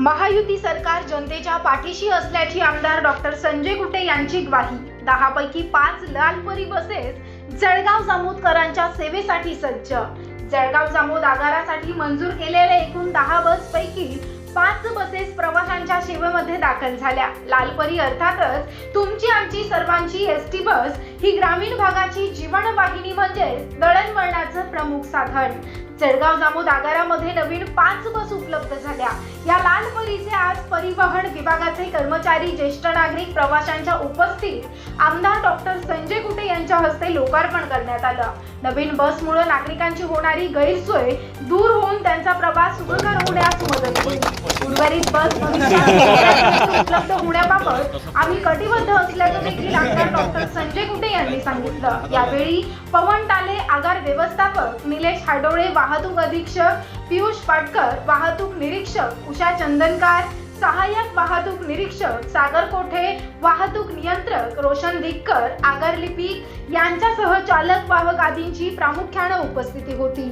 महायुती सरकार जनतेच्या पाठीशी असल्याची आमदार डॉक्टर संजय कुटे यांची ग्वाही. दहा पैकी पाच लालपरी बसेस जळगाव जामोदकरांच्या सेवेसाठी सज्ज. जळगाव जामोद आगारासाठी मंजूर केलेल्या एकूण दहा बस पैकी पाच बसेस प्रवाशांच्या सेवेमध्ये दाखल झाल्या. लालपरी अर्थातच तुमची आमची सर्वांची एस टी बस ही ग्रामीण भागाची जीवनवाहिनी म्हणजे प्रमुख साधन. जळगाव जामोद आगारामध्ये नवीन पाच बस उपलब्ध झाल्या. या लाल परीचे आज परिवहन विभागाचे कर्मचारी ज्येष्ठ नागरिक प्रवाशांच्या उपस्थित आमदार डॉक्टर संजय कुटे यांच्या हस्ते लोकार्पण करण्यात आलं. नवीन बसमुळे नागरिकांची होणारी गैरसोय दूर होऊन त्यांचा प्रवास सुखकर होण्यास मदत होईल उर्वरित बस भविष्यात उपलब्ध होण्याबाबत आम्ही कटिबद्ध असल्याचं देखील आमदार डॉक्टर संजय कुटे यांनी सांगितलं. यावेळी पवन टाले आगार व्यवस्थापक निलेश हाडोळे वाहतूक अधीक्षक पियुष पाटकर वाहतूक निरीक्षक उषा चंदनकार सहाय्यक वाहतूक निरीक्षक सागर कोठे वाहतूक नियंत्रक रोशन धिक्कर आगार लिपिक यांच्यासह चालक वाहक आदींची प्रामुख्यानं उपस्थिती होती.